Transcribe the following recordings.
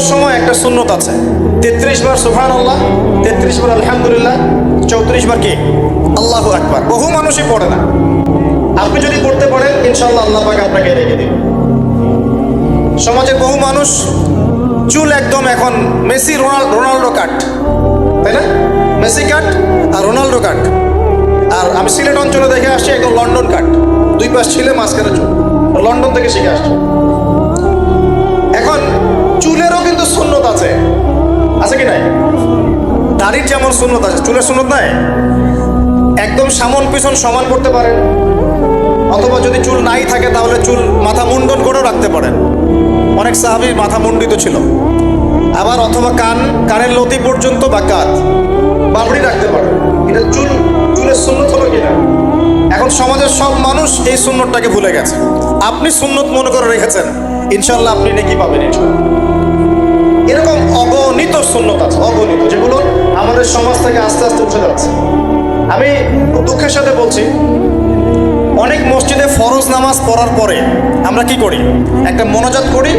পড়ার সময় একটা সুন্নত আছে। তেত্রিশ বার সুফান আল্লাহ তেত্রিশ বার আলহামদুলিল্লাহ, চৌত্রিশ বার কি? আল্লাহ আকবার। বহু মানুষই পড়ে না। আপনি যদি পড়তে পারেন ইনশাল্লাহ আল্লাহ পাক আপনাকে রেখে দিন সমাজের বহু মানুষ, চুল একদম এখন মেসি রোনাল্ডো কাট। তাই না? মেসি কাট আর রোনাল্ডো কাট। আর আমি সিলেট অঞ্চলে দেখে আসছি, একদম লন্ডন কাট। দুই পাশ ছিলে মাঝখানে চুল। লন্ডন থেকে শিখে আসছি। দাড়ির যেমন সুন্নত আছে, চুলের সুন্নত নাই? একদম সামন পিছন সমান করতে পারেন অথবা যদি চুল নাই থাকে, তাহলে চুল মাথা মুন্ডন করেও রাখতে পারেন। অনেক সাহাবির মাথা মুন্ডিত ছিল। আবার অথবা কান, কানের লতি পর্যন্ত বা কাত বাবড়ি রাখতে পারেন এটা চুল, চুলের সুন্নত হলো কিনা? এখন সমাজের সব মানুষ এই সুন্নতটাকে ভুলে গেছে। আপনি সুন্নত মনে করে রেখেছেন। ইনশাল্লাহ আপনি নাকি পাবেন এরকম অগণিত সুন্নত আছে, অগণিত, যেগুলো আমাদের সমাজ থেকে আস্তে আস্তে উঠে যাচ্ছে। আমি দুঃখের সাথে বলছি, অনেক মসজিদে ফরজ নামাজ পড়ার পরে আমরা কি করি? একটা মোনাজাত করি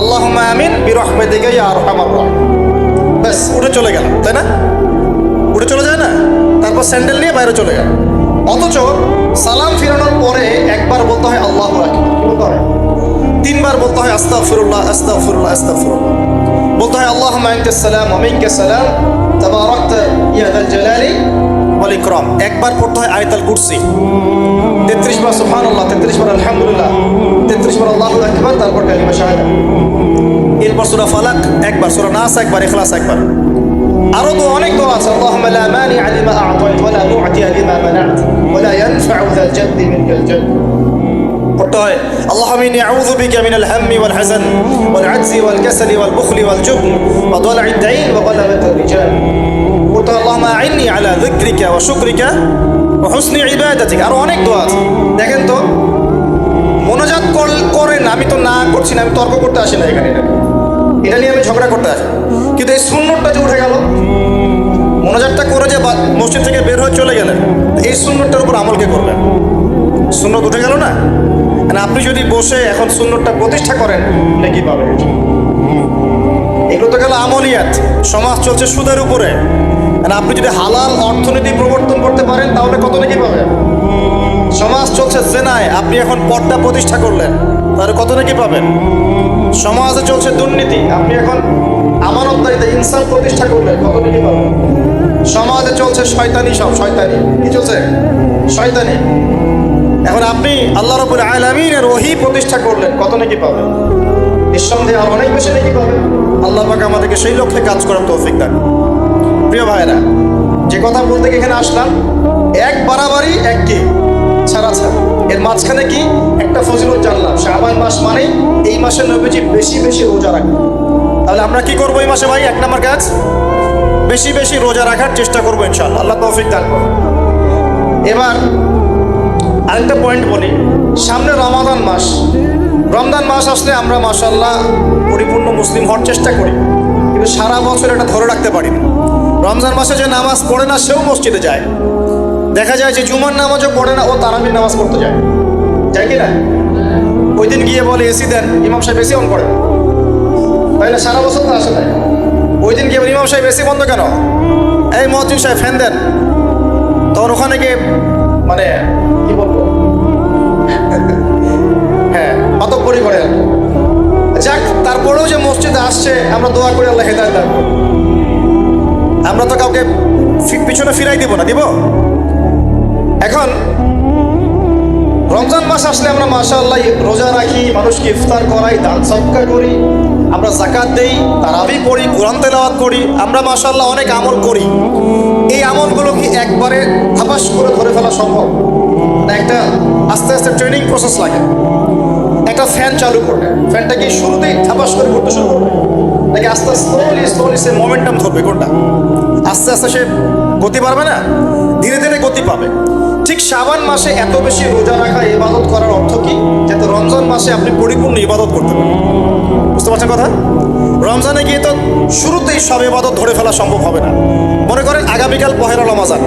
আল্লাহ আমিন বিরহমে দিকে আর আমার ব্যাস, উঠে চলে গেল তাই না? উঠে চলে যায় না? তারপর স্যান্ডেল নিয়ে বাইরে চলে গেল অথচ সালাম ফিরানোর পরে একবার বলতে হয় আল্লাহ হয় তিনবার বলতে হয়? আস্তা ফিরুল্লাহ আস্তা ফিরুল্লাহ আস্তা ফিরুল্লাহ বলতে হয় আল্লাহ মাইনকে সালাম অমিনকে সালাম ইকরাম। একবার পড়তে হয় আয়াতুল কুরসি। তেত্রিশ বার সুবহানাল্লাহ, তেত্রিশ বার আলহামদুলিল্লাহ, তেত্রিশ বার আল্লাহু আকবার, তারপর কালিমা শাহাদা। এরপর সূরা ফালাক, একবার, সূরা নাস, একবার, ইখলাস, একবার। আরও তো অনেক দোয়া আছে, আল্লাহুম্মা লা মানিআ লিমা আ'তাইত ওয়া লা মু'তিয়া করতে হয়। আল্লাহ আমিন আউযু বিকা মিনাল হাম্মি ওয়াল হাসান ওয়াল আজজি ওয়াল কাসালি ওয়াল বুখলি ওয়াল জুবন ওয়া দালা'i দাইন ওয়া গালাবাত রিজাল। বলতে আল্লাহ মা আইনি আলা যিকরিকা ওয়া শুকরিকা ওয়া হুসনি ইবাদাতিকা। আরও অনেক দোয়া আছে। দেখেন তো, মনোজাত করেন, আমি তো না করছি না, আমি তর্ক করতে আসি না এখানে। এটা নিয়ে আমি ঝগড়া করতে আসি। কিন্তু এই সুন্নতটা যে উঠে গেল, মনোজাতটা করে যে মসজিদ থেকে বের হয়ে চলে গেলেন, এই সুন্নতটার উপর আমলকে করলেন সুন্নত উঠে গেল না? আপনি যদি বসে এখন সুন্নতটা প্রতিষ্ঠা করেন নাকি পাবেন? এগুলো তো গেল আমলিয়াত। সমাজ চলছে সুদের উপরে। মানে আপনি যদি হালাল অর্থনীতি প্রবর্তন করতে পারেন, তাহলে কত নাকি পাবেন? সমাজ চলছে জেনায়, আপনি এখন পর্দা প্রতিষ্ঠা করলেন, তাহলে কত নাকি পাবেন? সমাজে চলছে দুর্নীতি, আপনি এখন আমানতদারিতে ইনসাফ প্রতিষ্ঠা করলেন, কত নাকি পাবেন? সমাজে চলছে শয়তানি সব, শয়তানি। কি চলছে? শয়তানি। এখন আপনি আল্লাহ রবুল আলমিনের ওহি প্রতিষ্ঠা করলেন, কত নাকি পাবেন? নিঃসন্দেহে আর অনেক বেশি নাকি পাবেন। আল্লাহ পাক আমাদেরকে সেই লক্ষ্যে কাজ করার তৌফিক দান প্রিয় ভাইরা যে কথা বলতে এখানে আসলাম, এক বাড়াবাড়ি, এক কি? ছাড়া ছাড়া। এর মাঝখানে কি? একটা ফজিলত জানলাম। শাহবান মাস মানেই এই মাসে নবীজি বেশি বেশি রোজা রাখবে তাহলে আমরা কি করব এই মাসে ভাই? এক নম্বর কাজ? বেশি বেশি রোজা রাখার চেষ্টা করব ইনশাল্লাহ আল্লাহ তৌফিক দান করুন। এবার আরেকটা পয়েন্ট বলি। সামনে রমাদান মাস। রমজান মাস আসলে আমরা মাসাল্লাহ পরিপূর্ণ মুসলিম হওয়ার চেষ্টা করি। কিন্তু সারা বছর এটা ধরে রাখতে পারি না। রমজান মাসে যে নামাজ পড়ে না, সেও মসজিদে যায়। দেখা যায় যে জুমার নামাজও পড়ে না, ও তারাবির নামাজ পড়তে যায়। যায় কি না? ওই দিন গিয়ে বলে, এসি দেন। ইমাম সাহেব এসি অন করে। তাই না সারা বছর তো আসে না ওই দিন গিয়ে ইমাম সাহেব এসি বন্ধ কেন? এই মহাজিন সাহেব, ফ্যান দেন। তখন ওখানে গিয়ে মানে কি বলব মাতব্বরি করে। যাক, তারপরেও যে মসজিদে আসছে, আমরা দোয়া করি আল্লাহ হেদায়ত দান আমরা তো কাউকে পিছনে ফিরাই দিব না, দিব? এখন, রমজান মাস আসলে আমরা মাশাআল্লাহ রোজা রাখি, মানুষকে ইফতার করাই, দান সৎকার করি, আমরা জাকাত দেই, তার তারাবি পড়ি, কোরআন তেলাওয়াত করি, আমরা মাশাআল্লাহ অনেক আমল করি। এই আমলগুলো কি একবারে থাপাস করে ধরে ফেলা সম্ভব? না, একটা আস্তে আস্তে ট্রেনিং প্রসেস লাগে। একটা ফ্যান চালু করবে। ফ্যানটা কি শুরুতেই থাপাস করে ঘুরতে শুরু করবে? নাকি আস্তে আস্তে স্লোলি স্লোলি সে মোমেন্টাম ধরবে? কোনটা? আস্তে আস্তে সে গতি পারবে না? ধীরে ধীরে গতি পাবে। ঠিক শাবান মাসে এত বেশি রোজা রাখা, ইবাদত করার অর্থ কি? যাতে রমজান মাসে আপনি পরিপূর্ণ ইবাদত করতে পারেন। বুঝতে পারছেন কথা? রমজানে গিয়ে তো শুরুতেই সব ইবাদত ধরে ফেলা সম্ভব হবে না। মনে করেন আগামীকাল পহেলা রমাজান।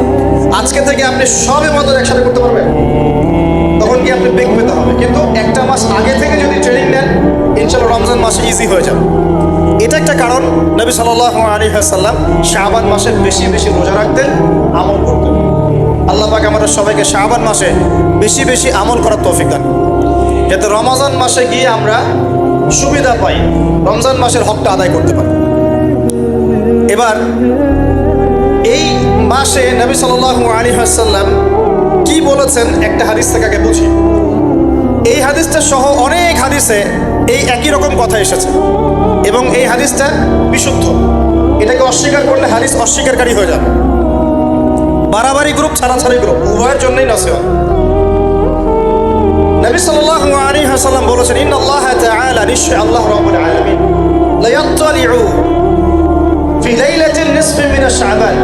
আজকে থেকে আপনি সব ইবাদত একসাথে করতে পারবেন। তখন আপনি বেগ পেতে হবে কিন্তু একটা মাস আগে থেকে যদি ট্রেনিং নেন ইনশাল্লাহ রমজান মাসে ইজি হয়ে যাবে। এটা একটা কারণ, নবী সাল্লাহ আলী সাল্লাম শাহবান মাসে বেশি বেশি রোজা রাখতেন, আমল করতেন। আল্লাহ পাক আমাদের সবাইকে শাহবান মাসে বেশি বেশি আমল করার তৌফিক দান যাতে রমজান মাসে গিয়ে আমরা সুবিধা পাই, রমজান মাসের হকটা আদায় করতে পারি। এবার, এই মাসে নবী সাল্লাল্লাহু আলী সাল্লাম কি বলেছেন একটা হাদিস থেকে আগে বুঝি। এই হাদিসটা সহ অনেক হাদিসে এই একই রকম কথা এসেছে এবং এই হাদিসটা বিশুদ্ধ। এটাকে অস্বীকার করলে হাদিস অস্বীকারী হয়ে যাবে। বাড়াবাড়ি গ্রুপ ছাড়াছাড়ি গ্রুপ উভয়ের জন্যই নসিহত। নবী সাল্লাল্লাহু বলেছেন নিসফি মিন শাবান।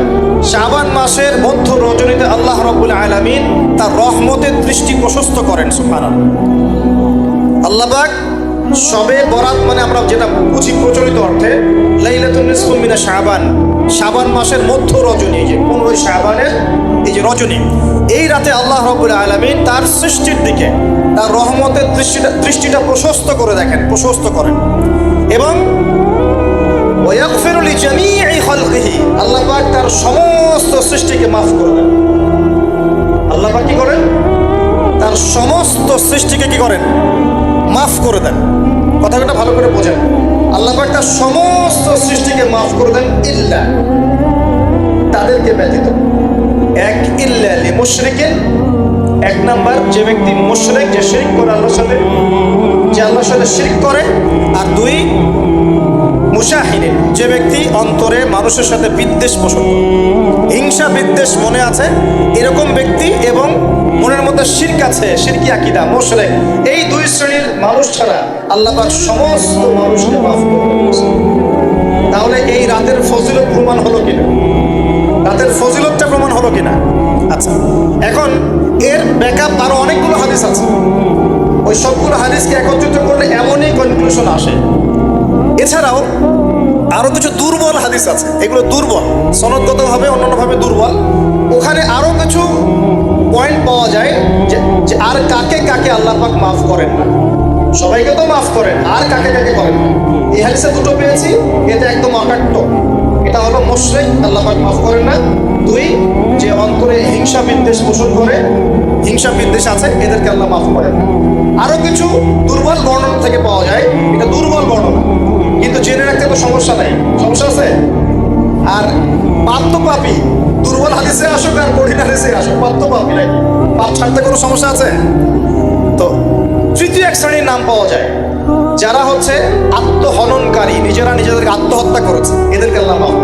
শাবান মাসের মধ্য রজনীতে আল্লাহ রাব্বুল আলামিন তার রহমতের দৃষ্টি প্রশস্ত করেন, সুবহানাল্লাহ। আল্লাহ পাক সবে বরাত মানে আমরা যেটা বুঝি প্রচলিত অর্থে, লাইলাতুন নিসফু মিন শাবান মাসের মধ্য রজনী, এই যে পনেরোই শাবানের এই যে রজনী, এই রাতে আল্লাহ রাব্বুল আলামিন তার সৃষ্টির দিকে, তার রহমতের দৃষ্টিটা দৃষ্টিটা প্রশস্ত করে দেখেন, প্রশস্ত করেন। এবং ওয়াগফিরু লিজামিই খালকিহি। আল্লাহ পাক তার সমস্ত সৃষ্টিকে মাফ করে দেন আল্লাহ পাক কি করেন? তার সমস্ত সৃষ্টিকে কি করেন? মাফ করে দেন। কথাটা ভালো করে বোঝেন। আল্লাহ পাক তার সমস্ত সৃষ্টিকে মাফ করে দেন ইল্লা। তাদেরকে ব্যতীত। এক ইল্লা লি এক নাম্বার, যে ব্যক্তি মুশরিক, যে শিরক করে আল্লাহর সাথে যে আল্লাহর সাথে শিরক করে। আর দুই মুশাহিনে যে ব্যক্তি অন্তরে মানুষের সাথে বিদ্বেষ পোষণ হিংসা, বিদ্বেষ মনে আছে, এরকম ব্যক্তি এবং মনের মধ্যে শিরক আছে, শিরকি আকিদা, মোশরেক, এই দুই শ্রেণির মানুষ ছাড়া আল্লাহ সমস্ত মানুষকে মাফ তাহলে এই রাতের ফজিলত প্রমাণ হলো কিনা? রাতের ফজিলতটা প্রমাণ হলো কিনা? আচ্ছা এখন এর ব্যাকআপ আরও অনেকগুলো হাদিস আছে। ওই সবগুলো হাদিসকে একত্রিত করলে এমনই কনক্লুশন আসে এছাড়াও আরও কিছু দুর্বল হাদিস আছে। এগুলো দুর্বল। সনদগতভাবে, অন্যান্যভাবে দুর্বল। ওখানে আরও কিছু পয়েন্ট পাওয়া যায় যে আর কাকে কাকে আল্লাহ পাক মাফ করেন না। সবাইকে তো মাফ করেন, আর কাকে কাকে করেন না। এই হাদিসে দুটো পেয়েছি এতে একদম অকাট্য। এটা হলো মুশরিক, আল্লাহ পাক মাফ করেন না। দুই, যে অন্তরে হিংসা বিদ্বেষ পোষণ করে, হিংসা বিদ্বেষ আছে, এদেরকে আল্লাহ মাফ করেন না। আরও কিছু দুর্বল বর্ণনা থেকে পাওয়া যায়। এটা দুর্বল বর্ণনা। কিন্তু জেনে রাখতে তো সমস্যা নাই। সমস্যা আছে? আর পাপি দুর্বল হাদিসে আসুক আর কঠিন হাদিসে আসুক পাপি নাকি? পাপ ছাড়তে কোনো সমস্যা আছে? তো তৃতীয় এক শ্রেণির নাম পাওয়া যায়। যারা হচ্ছে আত্মহননকারী, নিজেরা নিজেদেরকে আত্মহত্যা করেছে। এদেরকে আল্লাহ মাফ